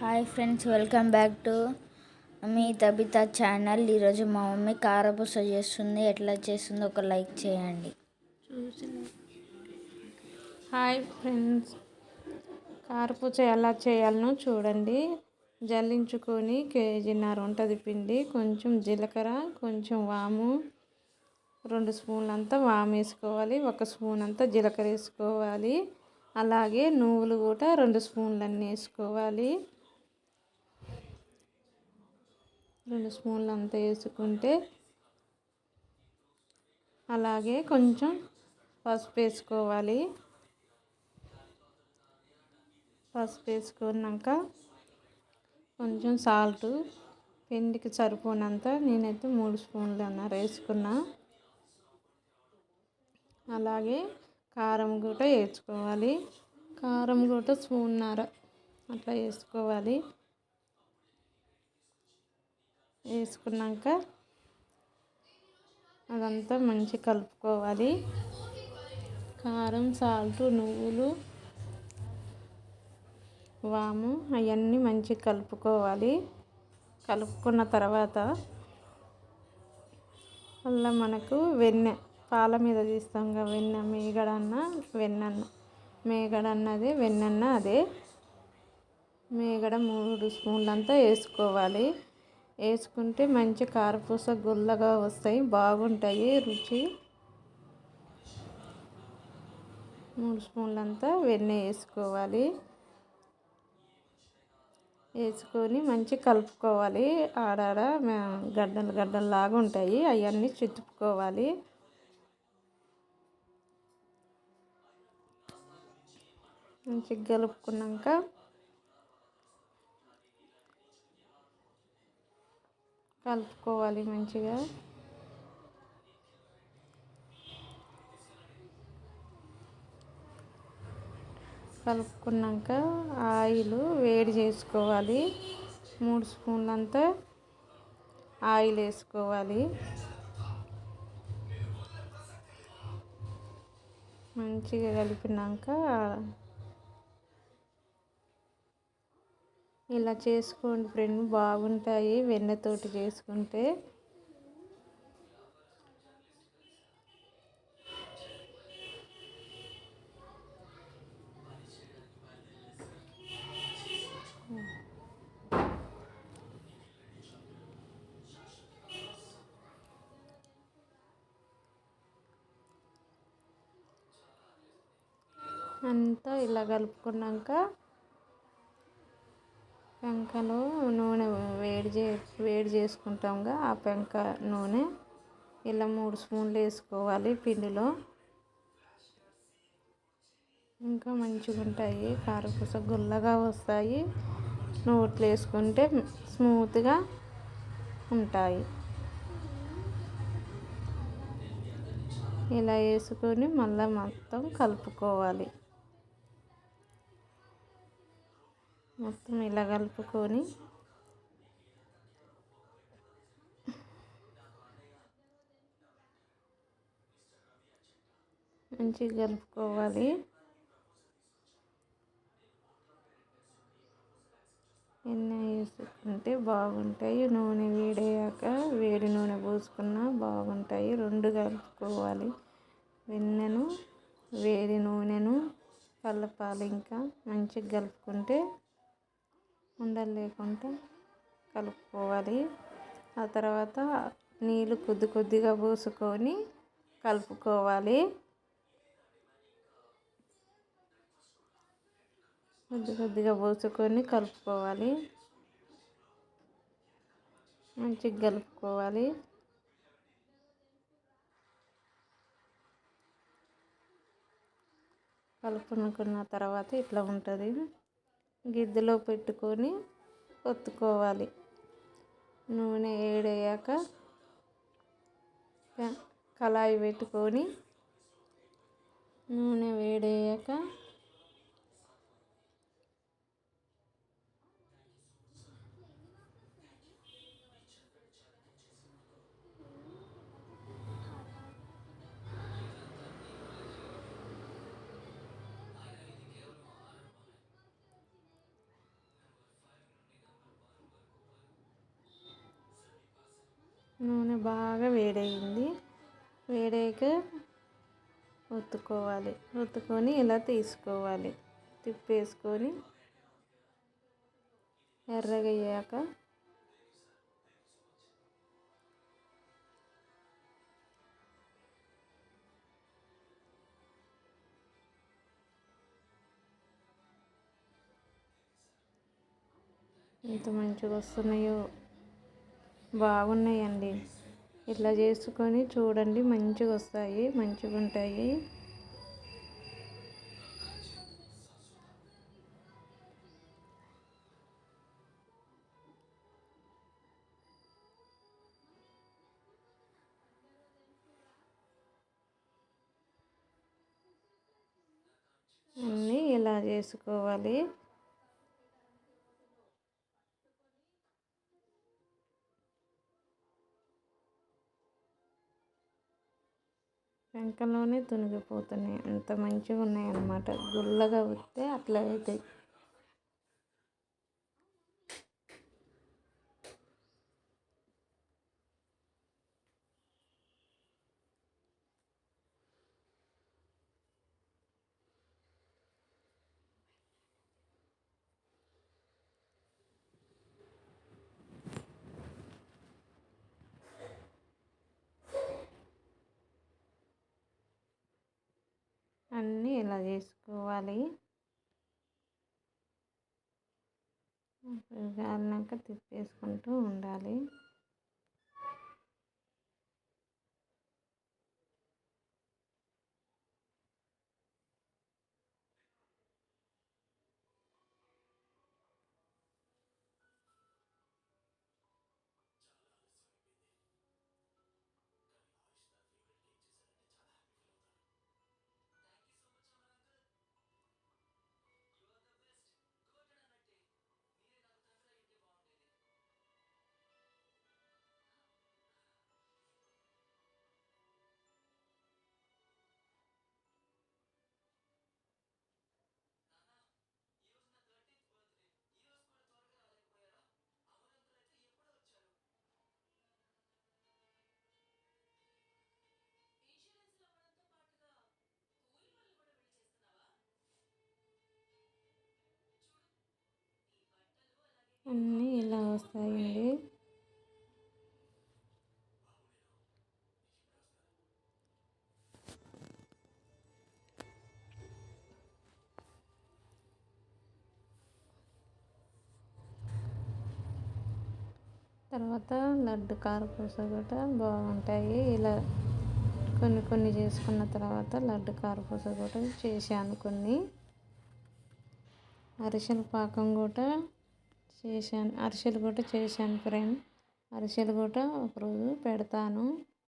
Hi friends welcome back to me Tabitha channel. ఈరోజు మా mummy కారపూస చేస్తుంది. ఎట్లా చేస్తుంది ఒక లైక్ చేయండి. హాయ్ ఫ్రెండ్స్ కారపూస ఎలా చేయాలనో చూడండి. జల్లించుకొని కేజీన్నర ఉంటుంది పిండి కొంచెం జీలకర్ర కొంచెం వాము రెండు స్పూన్లు అంతా వాము వేసుకోవాలి ఒక స్పూన్ అంతా జీలకర్ర వేసుకోవాలి. అలాగే నువ్వులు కూడా రెండు స్పూన్లు అన్నీ వేసుకోవాలి. రెండు స్పూన్లు అంతా వేసుకుంటే అలాగే కొంచెం పసుపు వేసుకోవాలి. పసుపు వేసుకున్నాక కొంచెం సాల్ట్ పిండికి సరిపోనంత నేనైతే మూడు స్పూన్లు అన్నారు వేసుకున్నా. అలాగే కారం కూడా వేసుకోవాలి. కారం కూడా స్పూన్నర అట్లా వేసుకోవాలి. వేసుకున్నాక అదంతా మంచి కలుపుకోవాలి. కారం సాల్ట్ నువ్వులు వాము అవన్నీ మంచిగా కలుపుకోవాలి. కలుపుకున్న తర్వాత మళ్ళీ మనకు వెన్నె పాల మీద తీస్తాం కదా వెన్న మేగడన్న వెన్నన్న. మేగడన్నది వెన్నన్న అదే. మేగడ మూడు స్పూన్లు అంతా వేసుకోవాలి. వేసుకుంటే మంచి కారపూస గుల్లగా వస్తాయి. బాగుంటాయి. రుచి. మూడు స్పూన్లంతా వెన్నె వేసుకోవాలి. వేసుకొని మంచి కలుపుకోవాలి. ఆడాడ గడ్డలు గడ్డలు లాగా ఉంటాయి. అవన్నీ చిత్తుకోవాలి. మంచిగా కలుపుకున్నాక కలుపుకోవాలి మంచిగా. కలుపుకున్నాక ఆయిల్ వేడి చేసుకోవాలి. మూడు స్పూన్లంతా ఆయిల్ వేసుకోవాలి. మంచిగా కలిపినాక ఇలా చేసుకోండి ఫ్రెండ్ బాగుంటాయి వెన్నతోటి చేసుకుంటే. అంతా ఇలా కలుపుకున్నాక పెంకలో నూనె వేడి చే వేడి చేసుకుంటాంగా. ఆ పెంక నూనె ఇలా మూడు స్పూన్లు వేసుకోవాలి పిండిలో. ఇంకా మంచిగా ఉంటాయి. కారపూస గుల్లగా వస్తాయి. నోట్లు వేసుకుంటే స్మూత్గా ఉంటాయి. ఇలా వేసుకొని మళ్ళీ మొత్తం కలుపుకోవాలి. మొత్తం ఇలా కలుపుకొని. మంచిగా కలుపుకోవాలి. ఎన్నె వేసుకుంటే బాగుంటాయి. నూనె వేడయ్యాక వేడి నూనె పోసుకున్నా బాగుంటాయి. రెండు కలుపుకోవాలి. వెన్నెను వేడి నూనెను కలపాలి ఇంకా. మంచిగా కలుపుకుంటే ఉండలు లేకుండా కలుపుకోవాలి. ఆ తర్వాత నీళ్ళు కొద్ది కొద్దిగా పోసుకొని కలుపుకోవాలి. కొద్ది కొద్దిగా పోసుకొని కలుపుకోవాలి. మంచిగా కలుపుకోవాలి. కలుపుకున్న తర్వాత ఇట్లా ఉంటుంది. గిద్దెలో పెట్టుకొని ఒత్తుకోవాలి. నూనె వేడయ్యాక కళాయి పెట్టుకొని నూనె వేడయ్యాక నూనె బాగా వేడయింది వేడాక ఒత్తుకోవాలి ఒత్తుకొని ఇలా తీసుకోవాలి. తిప్పేసుకొని ఎర్రగయ్యాక ఎంత మంచిగా వస్తున్నాయో. బాగున్నాయండి. ఇట్లా చేసుకొని చూడండి మంచిగా వస్తాయి మంచిగా ఉంటాయి. అన్నీ ఇలా చేసుకోవాలి. పెంకలోనే తునిగిపోతున్నాయి. అంత మంచిగా ఉన్నాయి అన్నమాట గుల్లగా వస్తే అట్లా అవుతాయి. అన్నీ ఇలా చేసుకోవాలి. గాలినాక తిప్పేసుకుంటూ ఉండాలి. అన్నీ ఇలా వస్తాయండి. తర్వాత లడ్డు కారపూస కూడా బాగుంటాయి. ఇలా కొన్ని కొన్ని చేసుకున్న తర్వాత లడ్డు కారపూస కూడా చేశాను కొన్ని. అరిసెల పాకం కూడా చేశాను. అరిసెలు కూడా చేశాను ఫ్రెండ్. అరిసెలు కూడా ఒకరోజు పెడతాను.